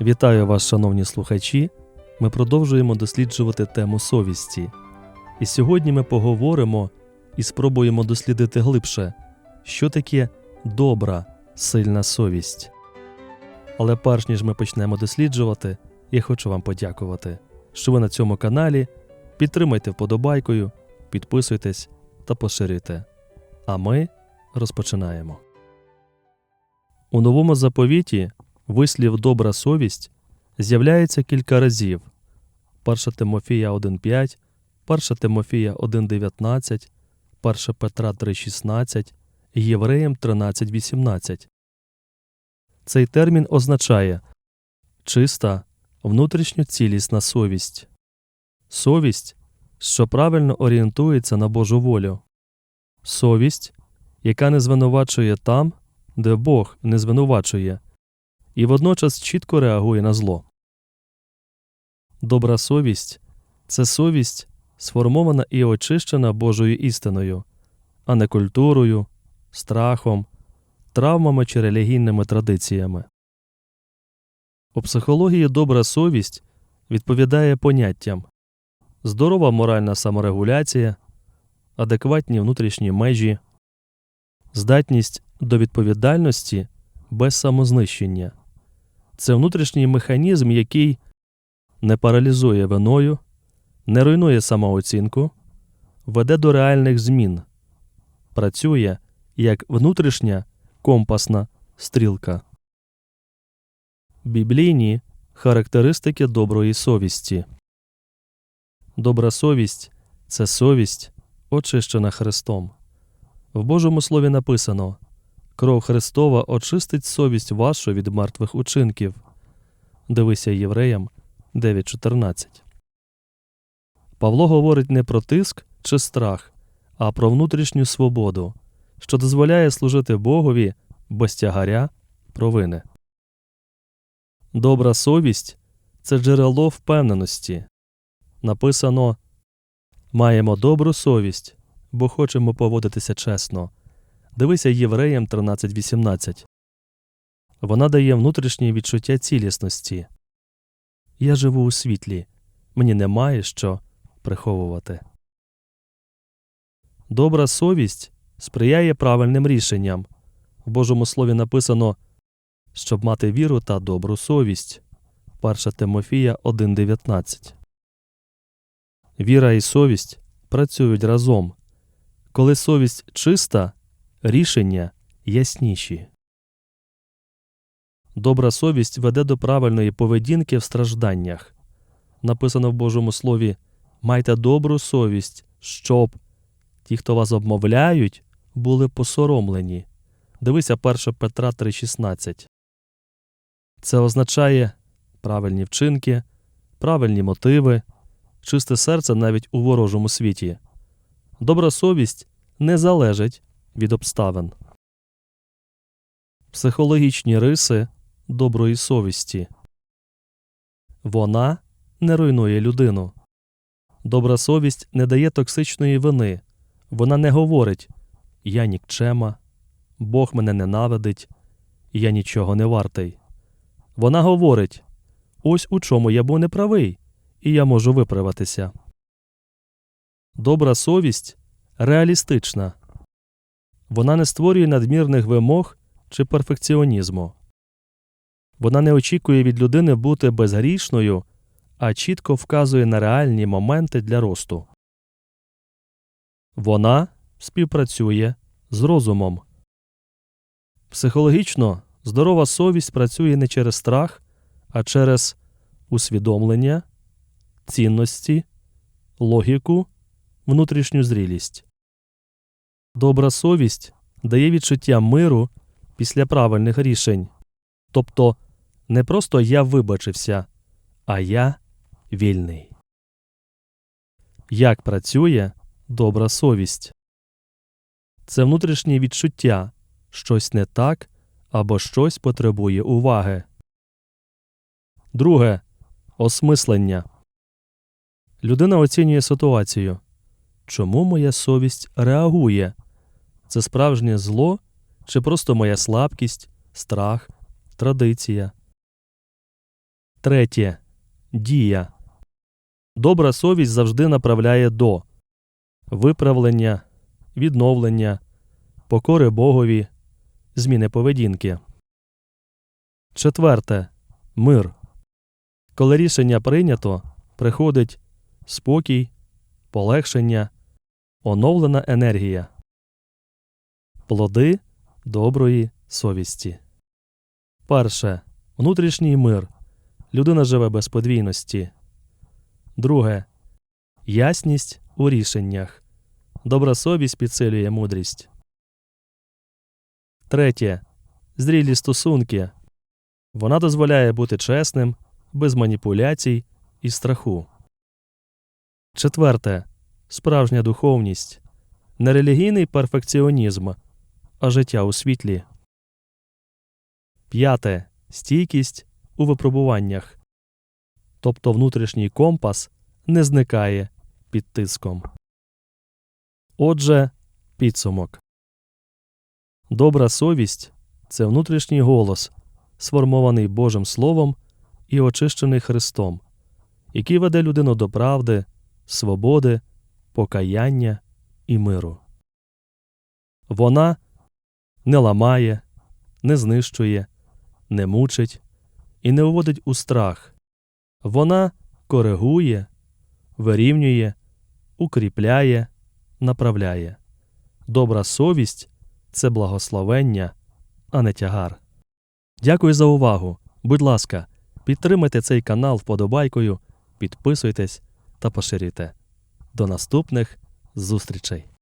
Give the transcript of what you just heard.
Вітаю вас, шановні слухачі. Ми продовжуємо досліджувати тему совісті. І сьогодні ми поговоримо і спробуємо дослідити глибше, що таке добра, сильна совість. Але перш ніж ми почнемо досліджувати, я хочу вам подякувати, що ви на цьому каналі. Підтримайте вподобайкою, підписуйтесь та поширюйте. А ми розпочинаємо. У новому заповіті вислів добра совість з'являється кілька разів: 1 Тимофія 1.5, 1 Тимофія 1.19, 1 Петра 3.16, Євреям 13.18. Цей термін означає чиста, внутрішньо цілісна совість. Совість, що правильно орієнтується на Божу волю. Совість, яка не звинувачує там, де Бог не звинувачує, і водночас чітко реагує на зло. Добра совість це совість, сформована і очищена Божою істиною, а не культурою, страхом, травмами чи релігійними традиціями. У психології добра совість відповідає поняттям здорова моральна саморегуляція, адекватні внутрішні межі, здатність до відповідальності без самознищення. Це внутрішній механізм, який не паралізує виною, не руйнує самооцінку, веде до реальних змін, працює як внутрішня компасна стрілка. Біблійні характеристики доброї совісті. Добра совість це совість, очищена Христом. В Божому Слові написано Кров Христова очистить совість вашу від мертвих учинків. Дивися Євреям 9.14. Павло говорить не про тиск чи страх, а про внутрішню свободу, що дозволяє служити Богові без тягаря провини. Добра совість це джерело впевненості. Написано Маємо добру совість, бо хочемо поводитися чесно. Дивися Євреям 13.18. Вона дає внутрішнє відчуття цілісності. Я живу у світлі, мені немає що приховувати. Добра совість сприяє правильним рішенням. В Божому Слові написано, щоб мати віру та добру совість. 1 Тимофія 1.19. Віра і совість працюють разом. Коли совість чиста, рішення ясніші. Добра совість веде до правильної поведінки в стражданнях. Написано в Божому Слові Майте добру совість, щоб ті, хто вас обмовляють, були посоромлені. Дивися 1 Петра 3,16. Це означає правильні вчинки, правильні мотиви, чисте серце навіть у ворожому світі. Добра совість не залежить від обставин. Психологічні риси доброї совісті. Вона не руйнує людину. Добра совість не дає токсичної вини. Вона не говорить Я нікчема, Бог мене ненавидить, я нічого не вартий. Вона говорить Ось у чому я був неправий, і я можу виправитися. Добра совість реалістична. Вона не створює надмірних вимог чи перфекціонізму. Вона не очікує від людини бути безгрішною, а чітко вказує на реальні моменти для росту. Вона співпрацює з розумом. Психологічно здорова совість працює не через страх, а через усвідомлення, цінності, логіку, внутрішню зрілість. Добра совість дає відчуття миру після правильних рішень. Тобто не просто я вибачився, а я вільний. Як працює добра совість? Це внутрішнє відчуття щось не так або щось потребує уваги. Друге осмислення. Людина оцінює ситуацію. Чому моя совість реагує? Це справжнє зло чи просто моя слабкість, страх, традиція? Третє. Дія. Добра совість завжди направляє до виправлення, відновлення, покори Богові, зміни поведінки. Четверте. Мир. Коли рішення прийнято, приходить спокій, полегшення, оновлена енергія. Плоди доброї совісті. Перше. Внутрішній мир. Людина живе без подвійності. Друге. Ясність у рішеннях. Добра совість підсилює мудрість. Третє. Зрілі стосунки. Вона дозволяє бути чесним, без маніпуляцій і страху. Четверте. Справжня духовність. Не релігійний перфекціонізм, а життя у світлі. П'яте. Стійкість у випробуваннях. Тобто внутрішній компас не зникає під тиском. Отже, підсумок. Добра совість це внутрішній голос, сформований Божим Словом і очищений Христом, який веде людину до правди, свободи, покаяння і миру. Вона не ламає, не знищує, не мучить і не вводить у страх. Вона коригує, вирівнює, укріпляє, направляє. Добра совість це благословення, а не тягар. Дякую за увагу. Будь ласка, підтримайте цей канал вподобайкою, підписуйтесь та поширюйте. До наступних зустрічей!